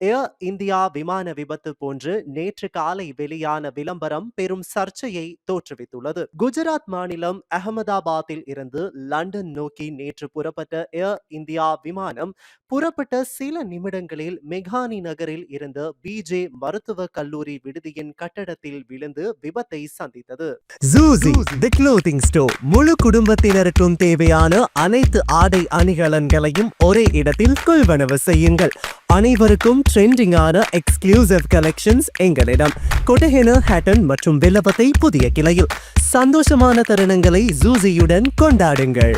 ஏர் India விமான விபத்து போன்று நேற்று காலை வெளியான விளம்பரம் பெரும் சர்ச்சையை தோற்றுவித்துள்ளது. குஜராத் மாநிலம் அகமதாபாத்தில் இருந்து லண்டன் நோக்கி நேற்று புறப்பட்ட ஏர் இந்தியா விமானம் புறப்பட்ட சில நிமிடங்களில் மெகானி நகரில் இருந்த பிஜே மருத்துவக் கல்லூரி விடுதியின் கட்டடத்தில் விழுந்து விபத்தை சந்தித்தது. முழு குடும்பத்தினருக்கும் தேவையான அனைத்து ஆடை அணிகலன்களையும் ஒரே இடத்தில் கொள்வனவு செய்யுங்கள். அனைவருக்கும் ட்ரெண்டிங்கான எக்ஸ்க்ளூசிவ் கலெக்ஷன்ஸ் எங்களிடம். கொட்டஹென ஹேட்டன் மற்றும் வில்லபத்தை புதிய கிளையில். சந்தோஷமான தருணங்களை ஜூசியுடன் கொண்டாடுங்கள்.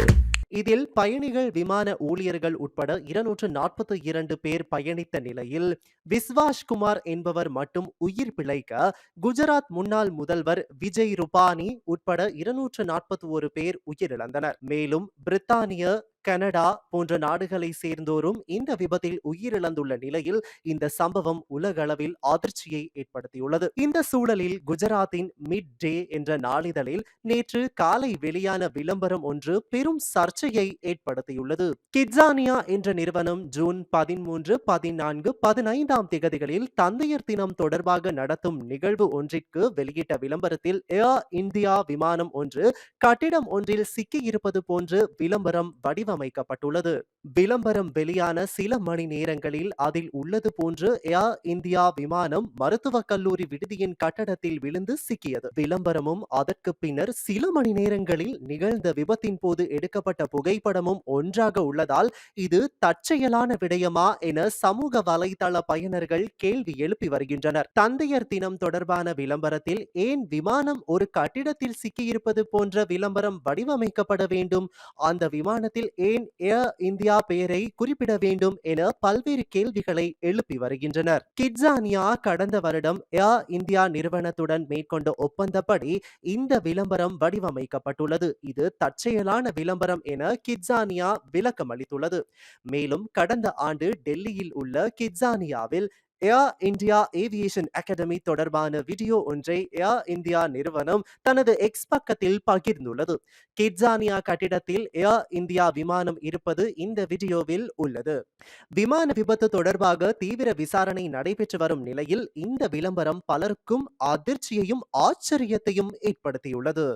இதில் பயணிகள் விமான ஊழியர்கள் உட்பட இருநூற்று நாற்பத்தி இரண்டு பேர் பயணித்த நிலையில் விஸ்வாஷ் குமார் என்பவர் மட்டும் உயிர் பிழைக்க குஜராத் முன்னாள் முதல்வர் விஜய் ருபானி உட்பட இருநூற்று நாற்பத்தி ஒரு பேர் உயிரிழந்தனர். மேலும் பிரித்தானிய கனடா போன்ற நாடுகளை சேர்ந்தோரும் இந்த விபத்தில் உயிரிழந்துள்ள நிலையில் இந்த சம்பவம் உலகளவில் அதிர்ச்சியை ஏற்படுத்தியுள்ளது. இந்த சூழலில் குஜராத்தின் மிட் டே என்ற நாளிதழில் நேற்று காலை வெளியான விளம்பரம் ஒன்று பெரும் சர்ச்சையை ஏற்படுத்தியுள்ளது. கிட்ஸானியா என்ற நிறுவனம் ஜூன் பதிமூன்று பதினான்கு பதினைந்தாம் திகதிகளில் தந்தையர் தினம் தொடர்பாக நடத்தும் நிகழ்வு ஒன்றிற்கு வெளியிட்ட விளம்பரத்தில் ஏர் இந்தியா விமானம் ஒன்று கட்டிடம் ஒன்றில் சிக்கியிருப்பது போன்று விளம்பரம் வடிவ வடிவமைக்கப்பட்டுள்ளது விளம்பரம் வெளியான சில மணி நேரங்களில் அதில் உள்ளது போன்று ஏர் இந்தியா விமானம் மருத்துவக் கல்லூரி விடுதியின் கட்டடத்தில் விழுந்து சிக்கியது. விளம்பரமும் அதற்கு பின்னர் சில மணி நேரங்களில் நிகழ்ந்த விபத்தின் போது எடுக்கப்பட்ட புகைப்படமும் ஒன்றாக உள்ளதால் இது தற்செயலான விடயமா என சமூக வலைதள பயனர்கள் கேள்வி எழுப்பி வருகின்றனர். தந்தையர் தினம் தொடர்பான விளம்பரத்தில் ஏன் விமானம் ஒரு கட்டிடத்தில் சிக்கியிருப்பது போன்ற விளம்பரம் வடிவமைக்கப்பட வேண்டும்? அந்த விமானத்தில் ஏன் ஏர் இந்தியா பெயரை குறிப்பிட வேண்டும் என பல்வேறு கேள்விகளை எழுப்பி வருகின்றனர். கிட்ஸானியா கடந்த வருடம் ஏர் இந்தியா நிறுவனத்துடன் மேற்கொண்ட ஒப்பந்தப்படி இந்த விளம்பரம் வடிவமைக்கப்பட்டுள்ளது. இது தற்செயலான விளம்பரம் என கிட்ஸானியா விளக்கம் அளித்துள்ளது மேலும் கடந்த ஆண்டு டெல்லியில் உள்ள கிட்ஸானியாவில் ஏர் இந்தியா ஏவியேஷன் அகாடமி தொடர்பான வீடியோ ஒன்றை ஏர் இந்தியா நிறுவனம் தனது எக்ஸ் பக்கத்தில் பகிர்ந்துள்ளது. கிட்ஸானியா கட்டிடத்தில் ஏர் இந்தியா விமானம் இருப்பது இந்த வீடியோவில் உள்ளது. விமான விபத்து தொடர்பாக தீவிர விசாரணை நடைபெற்று வரும் நிலையில் இந்த விளம்பரம் பலருக்கும் அதிர்ச்சியையும் ஆச்சரியத்தையும் ஏற்படுத்தியுள்ளது.